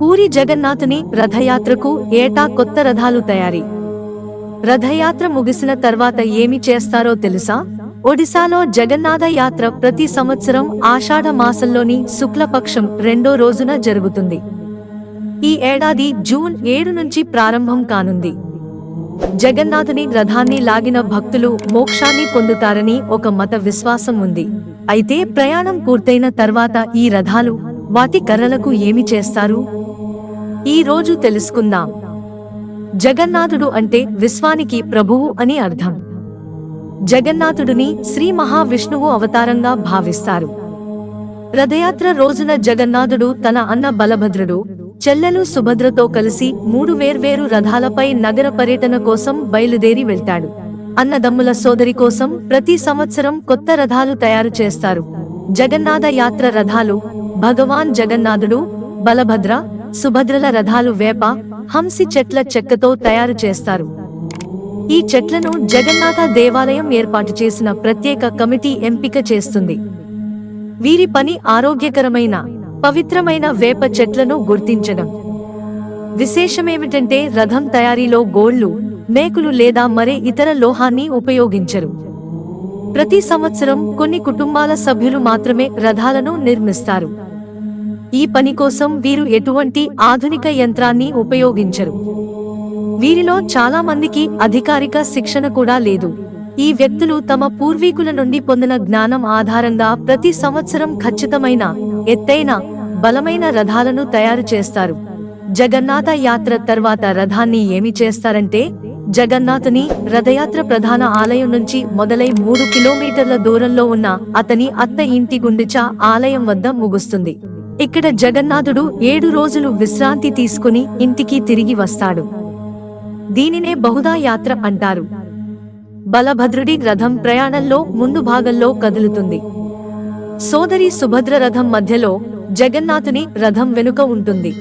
పూరి జగన్నాథుని రథయాత్రకు ఏటా కొత్త రథాలు తయారీ. రథయాత్ర ముగిసిన తర్వాత ఏమి చేస్తారో తెలుసా? ఒడిశాలో జగన్నాథ యాత్ర ప్రతి సంవత్సరం ఆషాఢ మాసంలోని శుక్లపక్షం రెండో రోజున జరుగుతుంది. ఈ ఏడాది జూన్ ఏడు నుంచి ప్రారంభం కానుంది. జగన్నాథుని రథాన్ని లాగిన భక్తులు మోక్షాన్ని పొందుతారని ఒక మత విశ్వాసం ఉంది. అయితే ప్రయాణం పూర్తయిన తర్వాత ఈ రథాలు వాటి కర్రలకు ఏమి చేస్తారు? ఈ రోజు తెలుసుకుందాం. జగన్నాథుడు అంటే విశ్వానికి ప్రభువు అని అర్థం. జగన్నాథుడిని శ్రీ మహావిష్ణువు అవతారంగా భావిస్తారు. రథయాత్ర రోజున జగన్నాథుడు తన అన్న బలభద్రుడు చెల్లెలు సుభద్రతో కలిసి మూడు వేర్వేరు రథాలపై నగర పర్యటన కోసం బయలుదేరి వెళ్తాడు. అన్నదమ్ముల సోదరి కోసం ప్రతి సంవత్సరం కొత్త రథాలు తయారు చేస్తారు. జగన్నాథ యాత్ర రథాలు భగవాన్ జగన్నాథుడు బలభద్ర సుభద్రల రథాలు వేప హంసి చెట్ల చెక్కతో తయారు చేస్తారు. ఈ చెట్లను జగన్నాథ దేవాలయం ఏర్పాటు చేసిన ప్రత్యేక కమిటీ ఎంపిక చేస్తుంది. వీరి పని ఆరోగ్యకరమైన పవిత్రమైన వేప చెట్లను గుర్తించడం. విశేషమేమిటంటే రథం తయారీలో గోళ్ళు మేకులు లేదా మరే ఇతర లోహాన్ని ఉపయోగించరు. ప్రతి సంవత్సరం కొన్ని కుటుంబాల సభ్యులు మాత్రమే రథాలను నిర్మిస్తారు. ఈ పని కోసం వీరు ఎటువంటి ఆధునిక యంత్రాన్ని ఉపయోగించరు. వీరిలో చాలా మందికి అధికారిక శిక్షణ కూడా లేదు. ఈ వ్యక్తులు తమ పూర్వీకుల నుండి పొందిన జ్ఞానం ఆధారంగా ప్రతి సంవత్సరం ఖచ్చితమైన ఎత్తైన బలమైన రథాలను తయారు చేస్తారు. జగన్నాథ యాత్ర తర్వాత రథాన్ని ఏమి చేస్తారంటే జగన్నాథుని రథయాత్ర ప్రధాన ఆలయం నుంచి మొదలై మూడు కిలోమీటర్ల దూరంలో ఉన్న అతని అత్త ఇంటి గుండెచా ఆలయం వద్ద ముగుస్తుంది. ఇక్కడ జగన్నాథుడు ఏడు రోజులు విశ్రాంతి తీసుకుని ఇంటికి తిరిగి వస్తాడు. దీనినే బహుదా యాత్ర అంటారు. బలభద్రుడి రథం ప్రయాణంలో ముందు భాగంలో కదులుతుంది. సోదరి సుభద్ర రథం మధ్యలో జగన్నాథుని రథం వెనుక ఉంటుంది.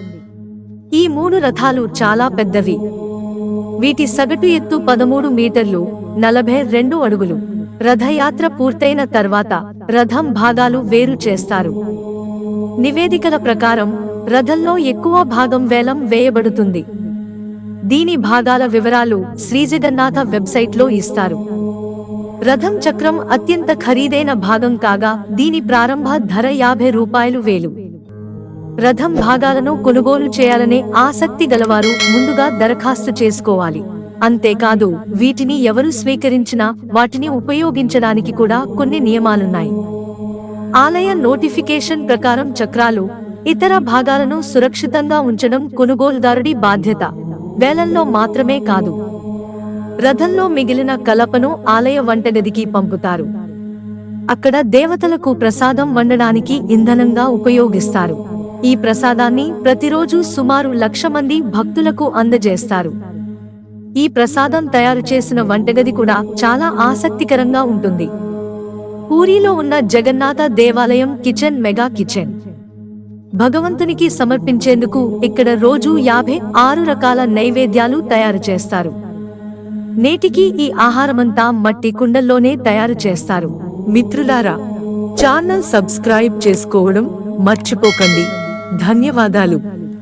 ఈ మూడు రథాలు చాలా పెద్దవి. వీటి సగటు ఎత్తు పదమూడు మీటర్లు నలభై రెండు అడుగులు. రథయాత్ర పూర్తయిన తర్వాత రథం భాగాలు వేరు చేస్తారు. నివేదికల ప్రకారం రథంలో ఎక్కువ భాగం వేలం వేయబడుతుంది. దీని భాగాల వివరాలు శ్రీజగన్నాథ వెబ్సైట్లో ఇస్తారు. రథం చక్రం అత్యంత ఖరీదైన భాగం కాగా దీని ప్రారంభ ధర యాభై రూపాయలు వేలు. రథం భాగాలను కొనుగోలు చేయాలనే ఆసక్తి గలవారు ముందుగా దరఖాస్తు చేసుకోవాలి. అంతేకాదు వీటిని ఎవరు స్వీకరించినా వాటిని ఉపయోగించడానికి కూడా కొన్ని నియమాలున్నాయి. ఆలయ నోటిఫికేషన్ ప్రకారం చక్రాలు ఇతర భాగాలను సురక్షితంగా ఉంచడం కొనుగోలుదారుడి బాధ్యత. వేలంలో మాత్రమే కాదు. రథంలో మిగిలిన కలపను ఆలయ వంటగదికి పంపుతారు. అక్కడ దేవతలకు ప్రసాదం వండడానికి ఇంధనంగా ఉపయోగిస్తారు. ఈ ప్రసాదాన్ని ప్రతిరోజు సుమారు లక్ష మంది భక్తులకు అందజేస్తారు. ఈ ప్రసాదం తయారు చేసిన వంటగది కూడా చాలా ఆసక్తికరంగా ఉంటుంది. పూరిలో ఉన్న జగన్నాథ దేవాలయం కిచెన్ మెగా కిచెన్. భగవంతునికి సమర్పించేందుకు ఇక్కడ రోజు యాభై ఆరు రకాల నైవేద్యాలు తయారు చేస్తారు. నేటికి ఈ ఆహారమంతా మట్టి కుండల్లోనే తయారు చేస్తారు. మిత్రులారా ఛానల్ సబ్స్క్రైబ్ చేసుకోవడం మర్చిపోకండి. ధన్యవాదాలు.